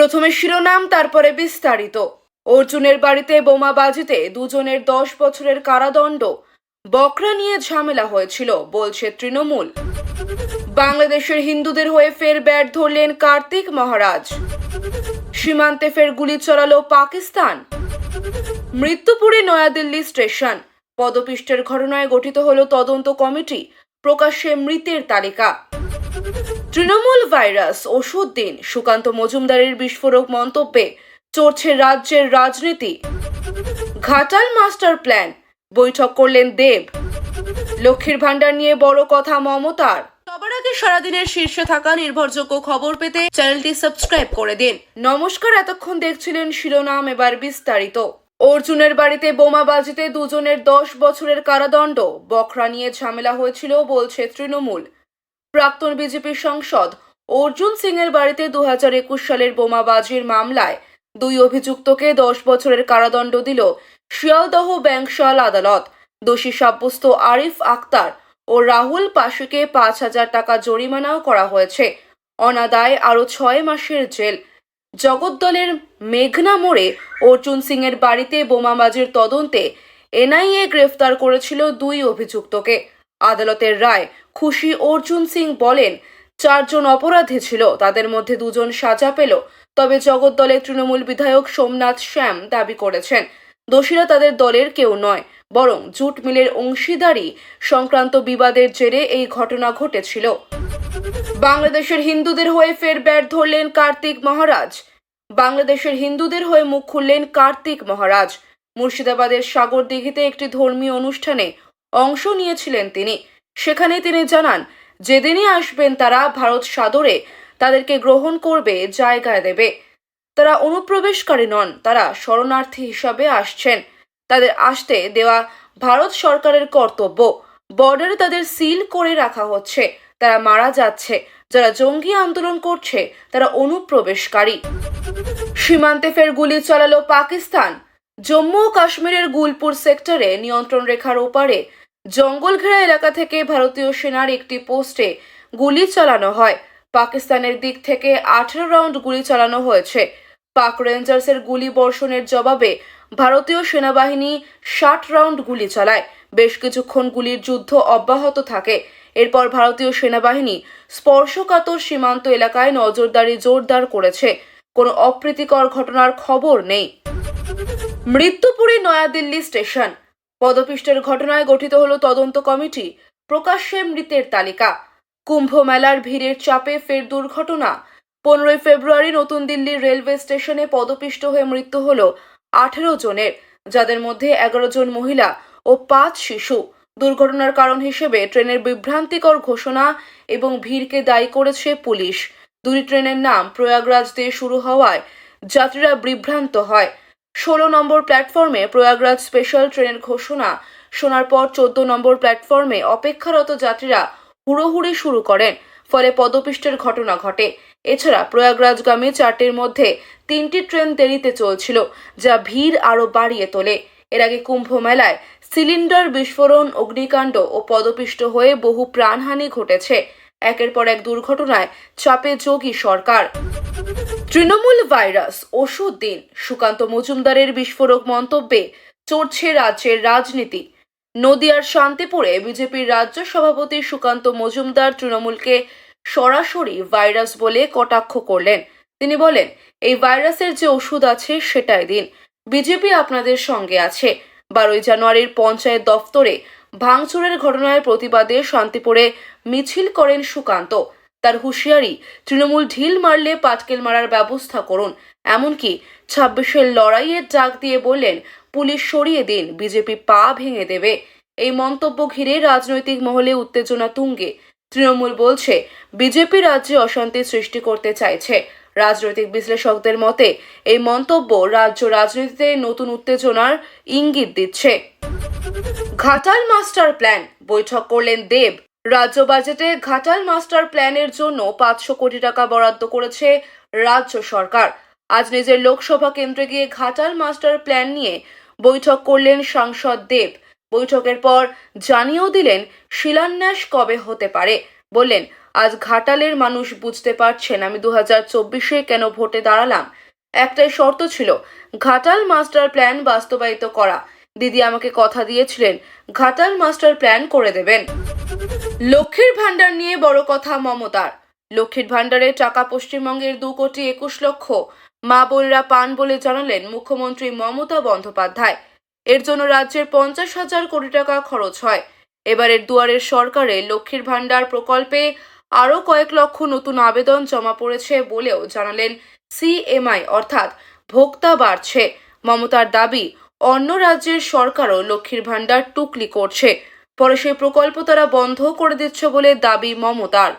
প্রথমে শিরোনাম, তারপরে বিস্তারিত। অর্জুনের বাড়িতে বোমা বাজিতে দুজনের দশ বছরের কারাদণ্ড। বকরা নিয়ে ঝামেলা হয়েছিল, বলছে তৃণমূল। বাংলাদেশের হিন্দুদের হয়ে ফের ব্যাট ধরলেন কার্তিক মহারাজ। সীমান্তে ফের গুলি চালালো পাকিস্তান। মৃত্যুপুরে নয়াদিল্লি স্টেশন। পদপিষ্টের ঘটনায় গঠিত হল তদন্ত কমিটি। প্রকাশ্যে মৃতের তালিকা। তৃণমূল ভাইরাস ওষুধ দিন। সুকান্ত মজুমদারের বিস্ফোরক মন্তব্যে চড়ছে রাজ্যের রাজনীতি। ঘাটাল মাস্টার প্ল্যান বৈঠক করলেন দেব। লক্ষ্মীর ভান্ডার নিয়ে বড় কথা মমতার। সবার আগে সারাদিনের শীর্ষে থাকা নির্ভরযোগ্য খবর পেতে চ্যানেলটি সাবস্ক্রাইব করে দিন। নমস্কার এতক্ষণ দেখছিলেন শিরোনাম এবার বিস্তারিত। অর্জুনের বাড়িতে বোমা বাজিতে দুজনের দশ বছরের কারাদণ্ড। বখরা নিয়ে ঝামেলা হয়েছিল বলছে তৃণমূল। প্রাক্তন বিজেপি সাংসদ অর্জুন সিং এর বাড়িতে দু হাজার একুশ সালের বোমাবাজির মামলায় দুই অভিযুক্তকে দশ বছরের কারাদণ্ড দিল শিয়ালদহ ব্যাংকশাল আদালত। দোষী সাব্যস্ত আরিফ আক্তার ও রাহুল পাশিকে পাঁচ হাজার টাকা জরিমানাও করা হয়েছে। অনাদায় আরও ছয় মাসের জেল। জগদ্দলের মেঘনা মোড়ে অর্জুন সিং এর বাড়িতে বোমাবাজির তদন্তে এনআইএ গ্রেফতার করেছিল দুই অভিযুক্তকে। আদালতের রায়। খুশি অর্জুন সিং বলেন, চারজন অপরাধী ছিল, তাদের মধ্যে দুজন সাজা পেল। তবে জগদ্দলের তৃণমূল বিধায়ক সোমনাথ শ্যাম দাবি করেছেন, দোষীরা তাদের দলের কেউ নয়, বরং জুট মিলের অংশীদারি সংক্রান্ত বিবাদের জেরে এই ঘটনা ঘটেছিল। বাংলাদেশের হিন্দুদের হয়ে ফের ব্যাট ধরলেন কার্তিক মহারাজ। বাংলাদেশের হিন্দুদের হয়ে মুখ খুললেন কার্তিক মহারাজ। মুর্শিদাবাদের সাগর দিঘিতে একটি ধর্মীয় অনুষ্ঠানে অংশ নিয়েছিলেন তিনি। সেখানে তিনি জানান, যেদিনই আসবেন তারা ভারত সাদরে তাদেরকে গ্রহণ করবে, জায়গায় দেবে। তারা অনুপ্রবেশকারী নন, তারা শরণার্থী হিসাবে আসছেন। তাদের আসতে দেওয়া ভারত সরকারের কর্তব্য। বর্ডারে তাদের সিল করে রাখা হচ্ছে। তারা মারা যাচ্ছে। যারা জঙ্গি আন্দোলন করছে, তারা অনুপ্রবেশকারী। সীমান্তে ফের গুলি চালালো পাকিস্তান। জম্মু ও কাশ্মীরের গুলপুর সেক্টরে নিয়ন্ত্রণ রেখার ওপারে জঙ্গল ঘেরা এলাকা থেকে ভারতীয় সেনার একটি পোস্টে গুলি চালানো হয়। পাকিস্তানের দিক থেকে আঠেরো রাউন্ড গুলি চালানো হয়েছে। পাক রেঞ্জার্সের গুলি বর্ষণের জবাবে ভারতীয় সেনাবাহিনী ষাট রাউন্ড গুলি চালায়। বেশ কিছুক্ষণ গুলির যুদ্ধ অব্যাহত থাকে। এরপর ভারতীয় সেনাবাহিনী স্পর্শকাতর সীমান্ত এলাকায় নজরদারি জোরদার করেছে। কোনো অপ্রীতিকর ঘটনার খবর নেই। মৃত্যুপুরে নয়াদিল্লি স্টেশন। পদপিষ্টের ঘটনায় গঠিত হলো তদন্ত কমিটি। প্রকাশ্যে মৃতের তালিকা। কুম্ভ মেলার ভিড়ের চাপে ফের দুর্ঘটনা। পনেরোই ফেব্রুয়ারি নতুন দিল্লির রেলওয়ে স্টেশনে পদপিষ্ট হয়ে মৃত্যু হল আঠেরো জনের, যাদের মধ্যে এগারো জন মহিলা ও পাঁচ শিশু। দুর্ঘটনার কারণ হিসেবে ট্রেনের বিভ্রান্তিকর ঘোষণা এবং ভিড়কে দায়ী করেছে পুলিশ। দুই ট্রেনের নাম প্রয়াগরাজ দিয়ে শুরু হওয়ায় যাত্রীরা বিভ্রান্ত হয়। ষোলো নম্বর প্ল্যাটফর্মে প্রয়াগরাজ স্পেশাল ট্রেনের ঘোষণা। শোনার পর চোদ্দ নম্বর প্ল্যাটফর্মে অপেক্ষারত যাত্রীরা হুড়োহুড়ি শুরু করেন, ফলে পদপিষ্টের ঘটনা ঘটে। এছাড়া প্রয়াগরাজগামী চারটির মধ্যে তিনটি ট্রেন দেরিতে চলছিল, যা ভিড় আরও বাড়িয়ে তোলে। এর আগে কুম্ভ মেলায় সিলিন্ডার বিস্ফোরণ, অগ্নিকাণ্ড ও পদপিষ্ট হয়ে বহু প্রাণহানি ঘটেছে। একের পর এক দুর্ঘটনায় চাপে যোগী সরকার। তৃণমূল ভাইরাস, ওষুধ দিন। সুকান্ত মজুমদারের বিস্ফোরক মন্তব্যে চড়ছে রাজ্যের রাজনীতি। নদিয়ার শান্তিপুরে বিজেপির রাজ্য সভাপতি সুকান্ত মজুমদার তৃণমূলকে সরাসরি ভাইরাস বলে কটাক্ষ করলেন। তিনি বলেন, এই ভাইরাসের যে ওষুধ আছে সেটাই দিন। বিজেপি আপনাদের সঙ্গে আছে। বারোই জানুয়ারির পঞ্চায়েত দফতরে ভাঙচুরের ঘটনার প্রতিবাদে শান্তিপুরে মিছিল করেন সুকান্ত। তার হুঁশিয়ারি, তৃণমূল ঢিল মারলে পাটকেল মারার ব্যবস্থা করুন। এমনকি ছাব্বিশের লড়াইয়ের ডাক দিয়ে বললেন, পুলিশ সরিয়ে দিন, বিজেপি পা ভেঙে দেবে। এই মন্তব্য ঘিরে রাজনৈতিক মহলে উত্তেজনা তুঙ্গে। তৃণমূল বলছে, বিজেপি রাজ্যে অশান্তি সৃষ্টি করতে চাইছে। রাজনৈতিক বিশ্লেষকদের মতে, এই মন্তব্য রাজ্য রাজনীতিতে নতুন উত্তেজনার ইঙ্গিত দিচ্ছে। ঘাটাল মাস্টার প্ল্যান, বৈঠক করলেন দেব। রাজ্য বাজেটে ঘাটাল মাস্টার প্ল্যানের জন্য পাঁচশো কোটি টাকা বরাদ্দ করেছে রাজ্য সরকার। আজ নিজের লোকসভা কেন্দ্রে গিয়ে ঘাটাল মাস্টার প্ল্যান নিয়ে বৈঠক করলেন সাংসদ দেব। বৈঠকের পর জানিয়েও দিলেন, শিলান্যাস কবে হতে পারে? বললেন, আজ ঘাটালের মানুষ বুঝতে পারছেন আমি দু হাজার চব্বিশে কেন ভোটে দাঁড়ালাম। একটাই শর্ত ছিল, ঘাটাল মাস্টার প্ল্যান বাস্তবায়িত করা। দিদি আমাকে কথা দিয়েছিলেন, ঘাটাল মাস্টার প্ল্যান করে দেবেন। লক্ষ্মীর ভাণ্ডার নিয়ে বড় কথা মমতার। লক্ষ্মীর ভাণ্ডারে টাকা পশ্চিমবঙ্গের দু কোটি একুশ লক্ষ, মা বোনেরা পান বলে জানালেন মুখ্যমন্ত্রী মমতা বন্দ্যোপাধ্যায়। এর জন্য রাজ্যের পঞ্চাশ হাজার কোটি টাকা খরচ হয়। এবারের দুয়ারের সরকারে লক্ষ্মীর ভাণ্ডার প্রকল্পে আরও কয়েক লক্ষ নতুন আবেদন জমা পড়েছে বলেও জানালেন সিএমআই, অর্থাৎ ভোক্তা বাড়ছে। মমতার দাবি অন্য রাজ্যের সরকারও লক্ষ্মীর ভাণ্ডার টুকলি করছে। পরে সেই প্রকল্প তারা বন্ধ করে দিচ্ছে বলে দাবি মমতার।